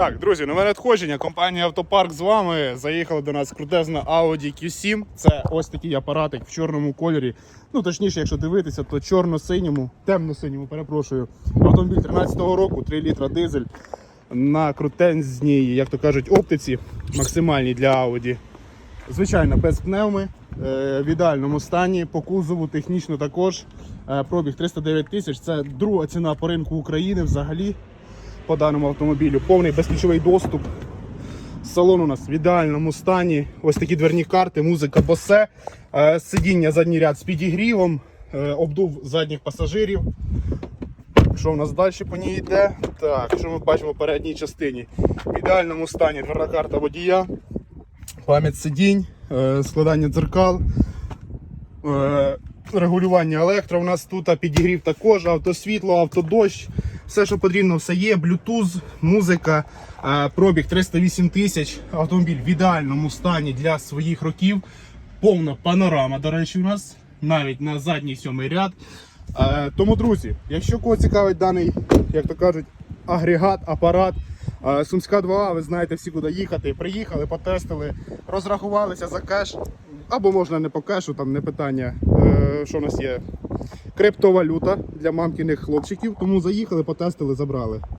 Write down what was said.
Так, друзі, нове надходження. Компанія Автопарк з вами. Заїхала до нас крутезна Audi Q7. Це ось такий апаратик в чорному кольорі. Ну, точніше, якщо дивитися, то чорно-синьому, темно-синьому, перепрошую. Автомобіль 13-го року, 3 літра дизель на крутезній, як то кажуть, оптиці, максимальній для Audi. Звичайно, без пневми, е, в ідеальному стані, по кузову технічно також. Е, Пробіг 309 тисяч. Це друга ціна по ринку України взагалі по даному автомобілю. Повний безключовий доступ. Салон у нас в ідеальному стані. Ось такі дверні карти, музика босе, е, сидіння задній ряд з підігрівом, е, обдув задніх пасажирів. Що в нас далі по ній йде? Так, що ми бачимо в передній частині? В ідеальному стані дверна карта водія, пам'ять сидінь, е, складання дзеркал, регулювання електро. У нас тут підігрів також, автосвітло, автодощ. Все, що потрібно, все є. Bluetooth, музика, е, пробіг 308 тисяч. Автомобіль в ідеальному стані для своїх років. Повна панорама, до речі, у нас навіть на задній сьомий ряд. Е, Тому, друзі, якщо кого цікавить даний, як то кажуть, агрегат, апарат. е, Сумська 2, ви знаєте всі, куди їхати. Приїхали, потестили, розрахувалися за кеш. Або можна не по кешу, там не питання. Що у нас є? Криптовалюта для мамкиних хлопчиків. Тому заїхали, потестили, забрали.